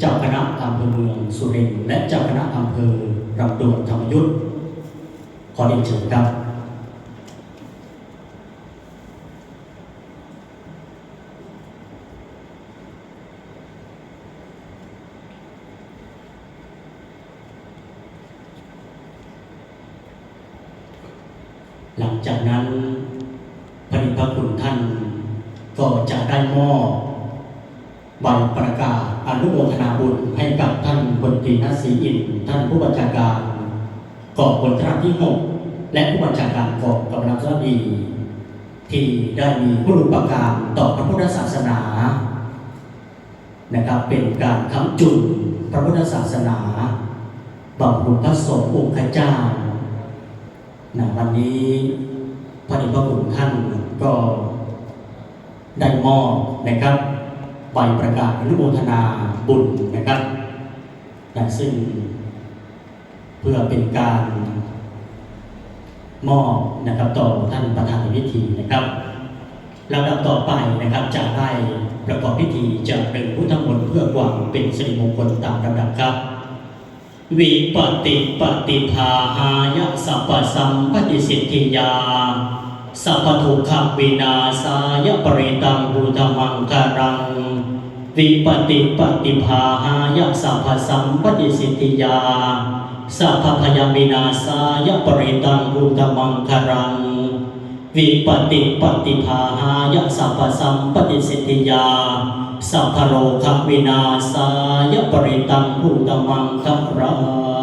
เจ้าคณะอำเภอเมืองสุรินทร์และเจ้าคณะอำเภอลำดวนธรรมยุทธ์ขอเรียนเชิญครับ หลังจากนั้นพระนิพพคุณท่านก็จะได้มอบ ใบประกาศอนุโมทนาบุญให้กับท่านบนตรีนัศรีอินท่านผู้บัญชาการกองพลทหารที่6และผู้บัญชาการกองกำลังทหาดีที่ได้มีผู้รุปการต่อพระพุทธศาสนานะครับเป็นการค้ำจุนพระพุทธศาสนาบำรุงพระสงฆ์องค์ข้าเจ้านะวันนี้พระเดชพระคุณท่านก็ได้มอบนะครับ ใบประกาศอนุโมทนาบุญนะครับนะซึ่งเพื่อเป็นการมอบนะครับต่อท่านประธานในพิธีนะครับลำดับต่อไปนะครับจะได้ประกอบพิธีจะเป็นพุทธมนต์เพื่อความเป็นสิริมงคลตามลำดับครับ วิปติปฏิภาหายะสัพพสัมปติสิทธิยา สัพพทุกขวินาสายปริตังบูธมังคารัง วิปติปฏิภาหายสัพพสัมปติสิทธิยา สัพพยามินาสายปริตังบูธมังคารัง วิปติปฏิภาหายสัพพสัมปติสิทธิยา สัพพโรควินาสายปริตังภูตมังครัง